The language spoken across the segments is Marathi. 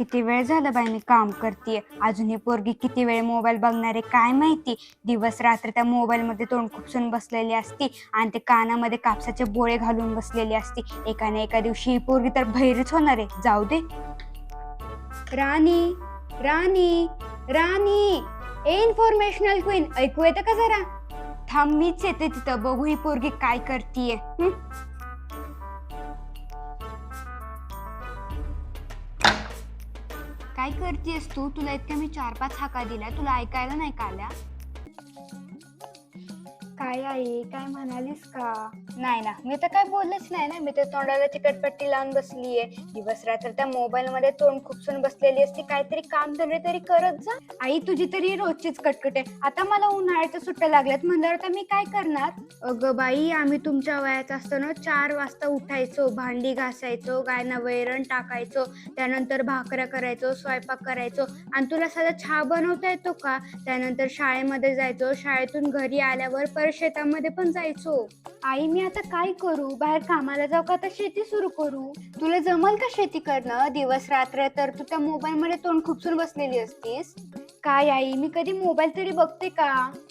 किती वेळ झालं बाई मी काम करते अजून ही पोरगी किती वेळ मोबाईल बघणार आहे काय माहिती? दिवस रात्र त्या मोबाईल मध्ये तोंड खुपसून बसलेली असती आणि ते कानामध्ये कापसाचे बोळे घालून बसलेली असती. एका ना एका दिवशी ही पोरगी तर भैरच होणार आहे. जाऊ दे. राणी राणी राणी! ए इन्फॉर्मेशनल क्वीन ऐकू येतं का जरा? थांब मीच येते तिथं. बघू ही पोरगी काय करतीये. काय करतेस तू? तुला इतक्या मी चार पाच हाका दिल्या. तुला ऐकायला नाही का आल्या? काय आई? काय म्हणालीस का? नाही ना मी तर काय बोललेच नाही ना. मी तर तोंडाला चिकटपट्टी लावून बसलीये. दिवस रात्र त्या मोबाईल मध्ये तोंड खुपसून बसलेली असते. काहीतरी काम धंदे तरी करत जा. आई तुझी तरी रोजचीच कटकट आहे. आता मला उन्हाळ्याच्या सुट्ट्या लागल्यात म्हणल्यावर आता मी काय करणार? अगं बाई आम्ही तुमच्या वयात असताना चार वाजता उठायचो भांडी घासायचो गायना वैरण टाकायचो त्यानंतर भाकऱ्या करायचो स्वयंपाक करायचो. आणि तुला साधा छा बनवता येतो का? त्यानंतर शाळेमध्ये जायचो. शाळेतून घरी आल्यावर परत शेतामध्ये पण जायचो. आई मी आता काय करू? बाहेर कामाला जाऊ का? आता शेती सुरू करू. तुला जमल का शेती करणं? दिवस रात्र तर तू त्या मोबाईल मध्ये तोंड खुपसून बसलेली असतीस. काय आई मी कधी मोबाईल तरी बघते का?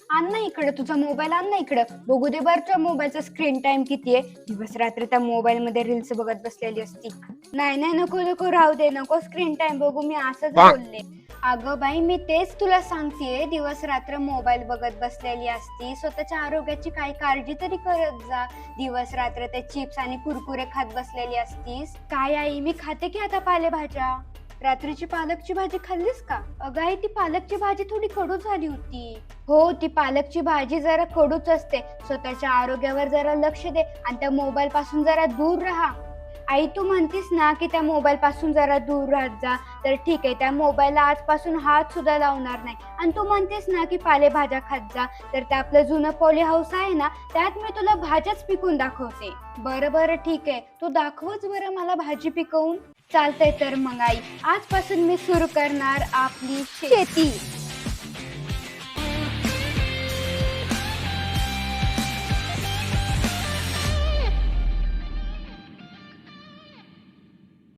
आण ना इकडं तुझा मोबाईल आण ना इकडं. बघू दे बरं तुझ्या मोबाईलचा स्क्रीन टाइम किती आहे. दिवस रात्र त्या मोबाईल मध्ये रील्स बघत बसलेली असती. नाही नाही नको नको राहू दे नको स्क्रीन टाइम बघू. मी असंच बोलले. अगं बाई मी तेच तुला सांगतेय. दिवस रात्र मोबाईल बघत बसलेली असती. स्वतःच्या आरोग्याची काही काळजी तरी करत जा. दिवस रात्र ते चिप्स आणि कुरकुरे खात बसलेली असतीस. काय आई मी खाते की आता पालेभाज्या? रात्रीची पालकची भाजी खाल्लीस का? अगं आई ती पालकची भाजी थोडी कडू झाली होती. हो ती पालकची भाजी जरा कडूच असते. स्वतःच्या आरोग्यावर जरा लक्ष दे आणि त्या मोबाईल पासून जरा दूर राहा. आई तू म्हणतीस ना की त्या मोबाईल पासून जरा दूर राहत जा. तर ठीक आहे त्या मोबाईलला आजपासून हात सुद्धा लावणार नाही. आणि तू म्हणतेस ना की पालेभाज्या खात जा. तर ते आपलं जुनं पॉली हाऊस आहे ना त्यात मी तुला भाज्याच पिकून दाखवते. बरं बरं ठीक आहे. तू दाखवच बरं मला भाजी पिकवून. चालतंय तर मग आई आजपासून मी सुरू करणार आपली शेती.